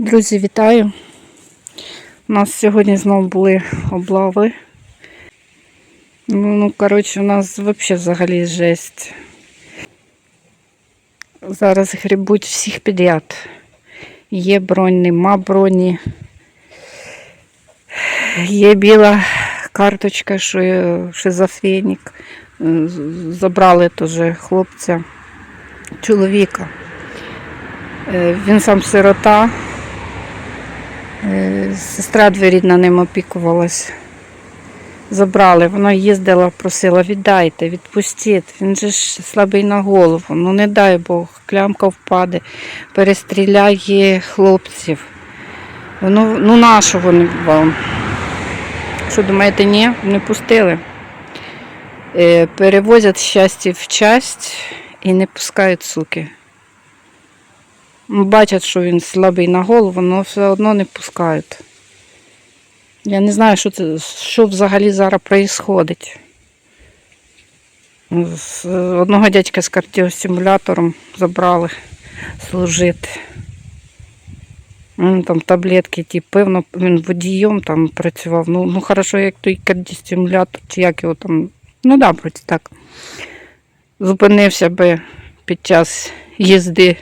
Друзі, вітаю! У нас сьогодні знову були облави. Ну, ну коротше, у нас взагалі взагалі жесть. Зараз грибуть всіх підряд. Є бронь, нема броні. Є біла карточка, що шизофренік. Забрали теж хлопця, чоловіка. Е, Він сам сирота. Е, Сестра двоюрідна ним опікувалась. Забрали, вона їздила, просила, віддайте, відпустіть. Він же ж слабий на голову. Ну не дай Бог, клямка впаде, перестріляє хлопців. Ну, ну нащо вони вам? Що думаєте, ні? Не пустили. Е, Перевозять щастя в часть і не пускають суки. Ну, Бачать, що він слабий на голову, але все одно не пускають. Я не знаю, що це, що взагалі зараз. З одного дядька з кардіостимулятором забрали служити. Він там таблетки ті пив, ну, він водієм там працював. Ну, ну хорошо, як той кардіостимулятор, чи як його там. Ну да, так. Зупинився би під час їзди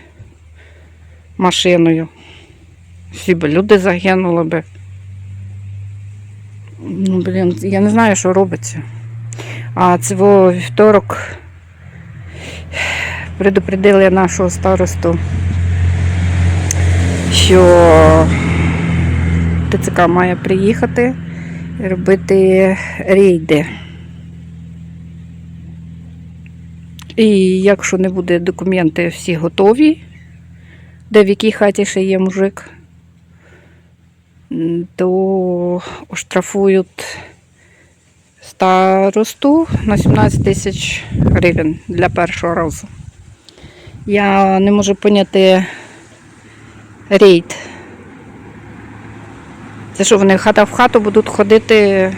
машиною. Всі б люди загинули би. Ну, блін, я не знаю, що робиться. А во вівторок предупредили нашого старосту, що ТЦК має приїхати і робити рейди. І якщо не буде документи всі готові, де в якій хаті ще є мужик, то оштрафують старосту на 17 тисяч гривень для першого разу. Я не можу поняти рейд. Це що вони хата в хату будуть ходити,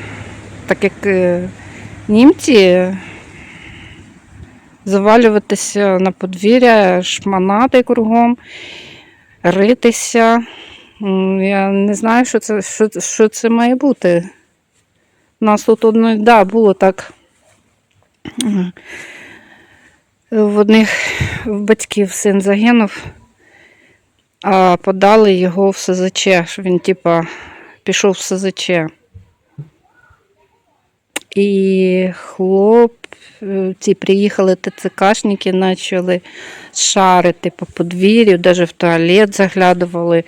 так як е, німці, завалюватися на подвір'я, шманати кругом, ритися. Я не знаю, що це, що, що це має бути. У нас тут одно, да, було так. В одних в батьків син загинув, а подали його в СЗЧ, він, типа, пішов в СЗЧ. І хлопці приїхали ТЦКшники, почали шарити по подвір'ю, навіть в туалет заглядували,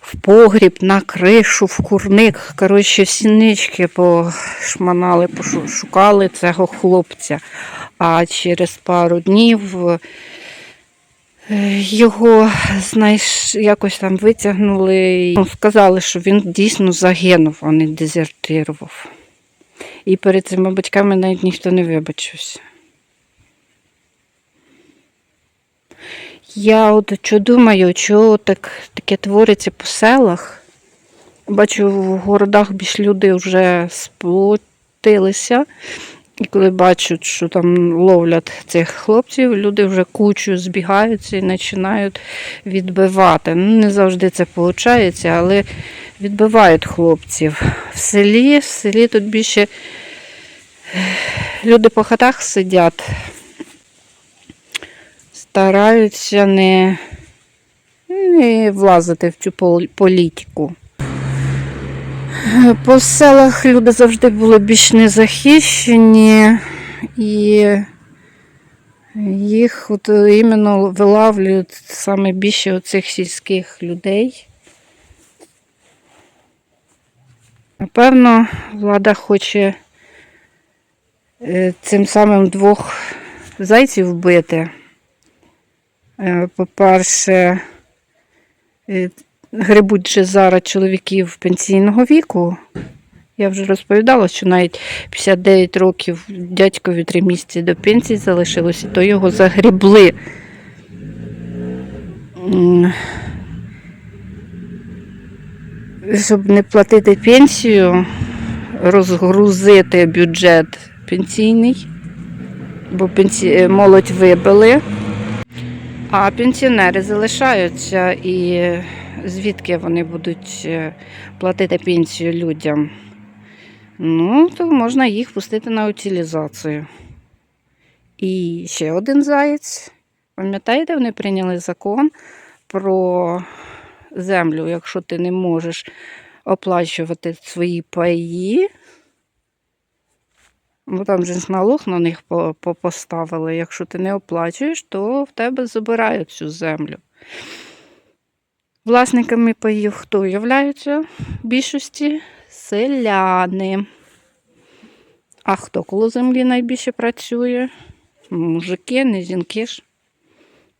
в погріб, на кришу, в курник. Коротше, всі нички пошманали, пошу- шукали цього хлопця. А через пару днів е, його знайш... якось там витягнули і сказали, що він дійсно загинув, а не дезертирував. І перед цими батьками навіть ніхто не вибачився. Я от що думаю, що так, таке твориться по селах. Бачу, в городах більш люди вже сплотилися. І коли бачать, що там ловлять цих хлопців, люди вже кучу збігаються і починають відбивати. Ну, не завжди це виходить, але відбивають хлопців. В селі, в селі тут більше люди по хатах сидять, стараються не, не влазити в цю політику. По селах люди завжди були більш незахищені і їх от іменно вилавлюють саме більше оцих сільських людей. Напевно, влада хоче е, цим самим двох зайців вбити. Е, По-перше, е, грибуть же зараз чоловіків пенсійного віку. Я вже розповідала, що навіть 59 років дядькові 3 місяці до пенсії залишилося, то його загрібли. Щоб не платити пенсію, розгрузити бюджет пенсійний, бо пенсі... молодь вибили, а пенсіонери залишаються і звідки вони будуть е, платити пенсію людям. Ну, то можна їх пустити на утилізацію. І ще один заєць. Пам'ятаєте, вони прийняли закон про землю, якщо ти не можеш оплачувати свої паї. Ну там же налог на них по- по- поставили. Якщо ти не оплачуєш, то в тебе забирають цю землю. Власниками паїв хто являються? В більшості селяни. А хто коло землі найбільше працює? Мужики, не жінки ж.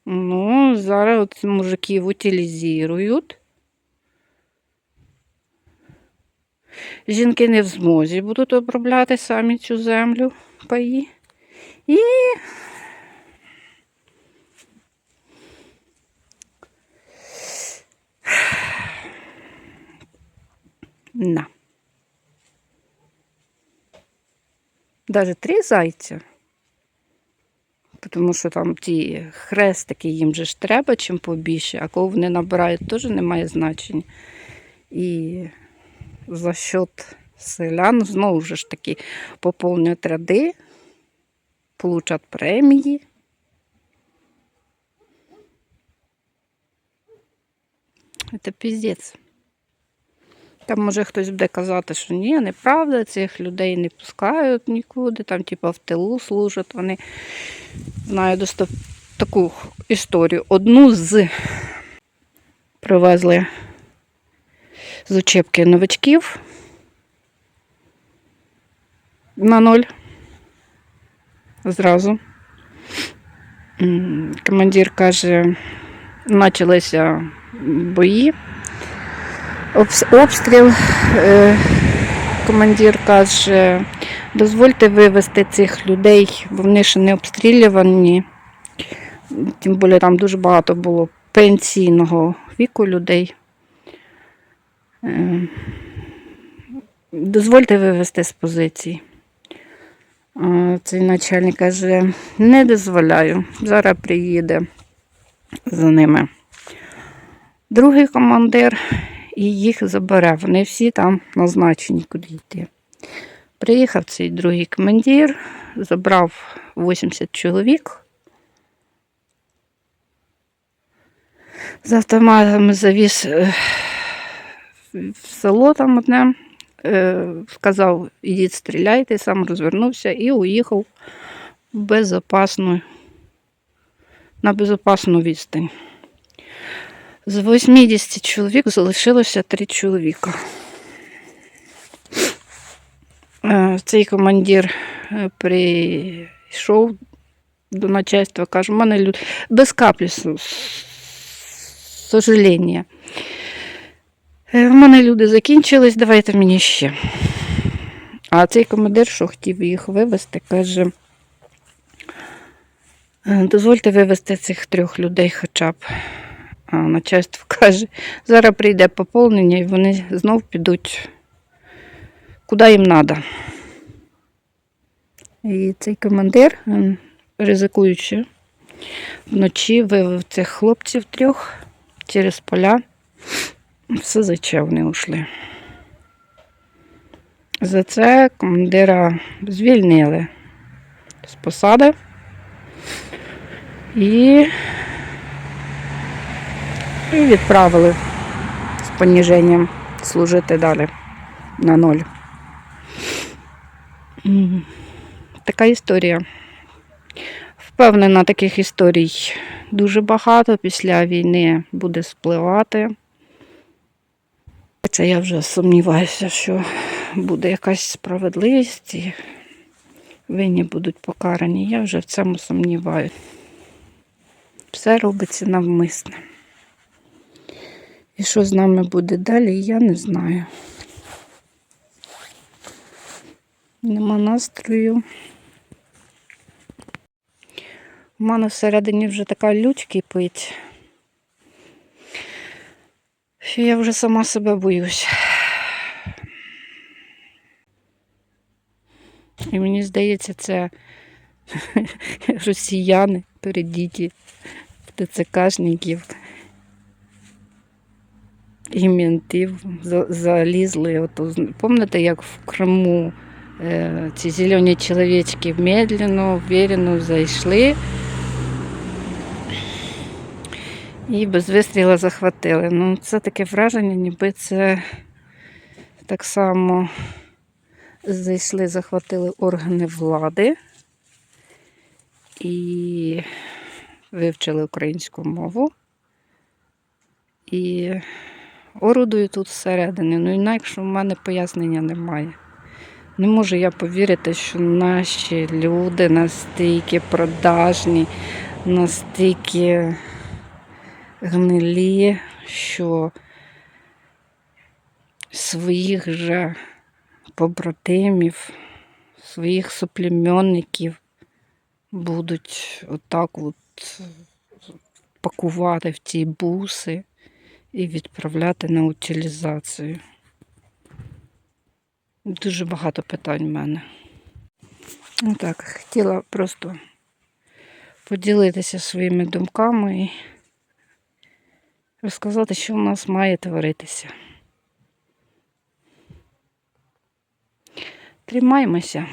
Ну, зараз от мужиків утилізують. Жінки не в змозі будуть обробляти самі цю землю паї. І на. Даже три зайця. Тому що там ті хрестики їм же ж треба чим побільше, а коли вони набирають, теж немає значення. І за счет селян знову ж таки поповнюють ряди, получать премії. Це піздець. Там може хтось буде казати, що ні, неправда, цих людей не пускають нікуди, там, типу, в тилу служать. Вони знаю достав таку історію. Одну з привезли з учебки новачків на ноль. Зразу. Командир каже, почалися бої. Обс- Обстріл. Е, Командир каже, дозвольте вивезти цих людей, бо вони ще не обстрілювані. Тим більше там дуже багато було пенсійного віку людей. Е, Дозвольте вивезти з позицій. Цей начальник каже, не дозволяю. Зараз приїде за ними. Другий командир і їх забере. Вони всі там назначені, куди йти. Приїхав цей другий командир, забрав 80 чоловік. З автоматами завіз е, в село там одне, е, сказав, ідіть стріляйте, сам розвернувся і уїхав в безопасну, на безопасну відстань. З 80 чоловік залишилося 3 чоловіка. Е, Цей командир е, прийшов до начальства, каже, у мене люди без каплі сожаління. Е, У мене люди закінчились, давайте мені ще. А цей командир, що хотів їх вивезти, каже, «Е, дозвольте вивезти цих трьох людей хоча б. А начальство каже, зараз прийде поповнення і вони знов підуть куди їм треба. І цей командир, ризикуючи, вночі вивів цих хлопців трьох через поля. Все заче вони ушли. За це командира звільнили з посади і і відправили з поніженням служити далі на ноль. Така історія. Впевнена, таких історій дуже багато після війни буде спливати. Це я вже сумніваюся, що буде якась справедливість і винні будуть покарані. Я вже в цьому сумніваюся. Все робиться навмисно. І що з нами буде далі, я не знаю. Нема настрою. У мене всередині вже така лють кипить. Що я вже сама себе боюсь. І мені здається, це росіяни передіті ТЦКшників. І мінтів залізли. Ото, пам'ятаєте, як в Криму е, ці зелені чоловічки медленно, впевнено зайшли і без вистріла захватили. Ну, це таке враження, ніби це так само зайшли, захватили органи влади і вивчили українську мову. І орудую тут всередині. Ну, інакше в мене пояснення немає. Не можу я повірити, що наші люди настільки продажні, настільки гнилі, що своїх же побратимів, своїх суплеменників будуть отак от пакувати в ці буси і відправляти на утилізацію. Дуже багато питань в мене. Ну так, хотіла просто поділитися своїми думками і розказати, що в нас має творитися. Тримаймося.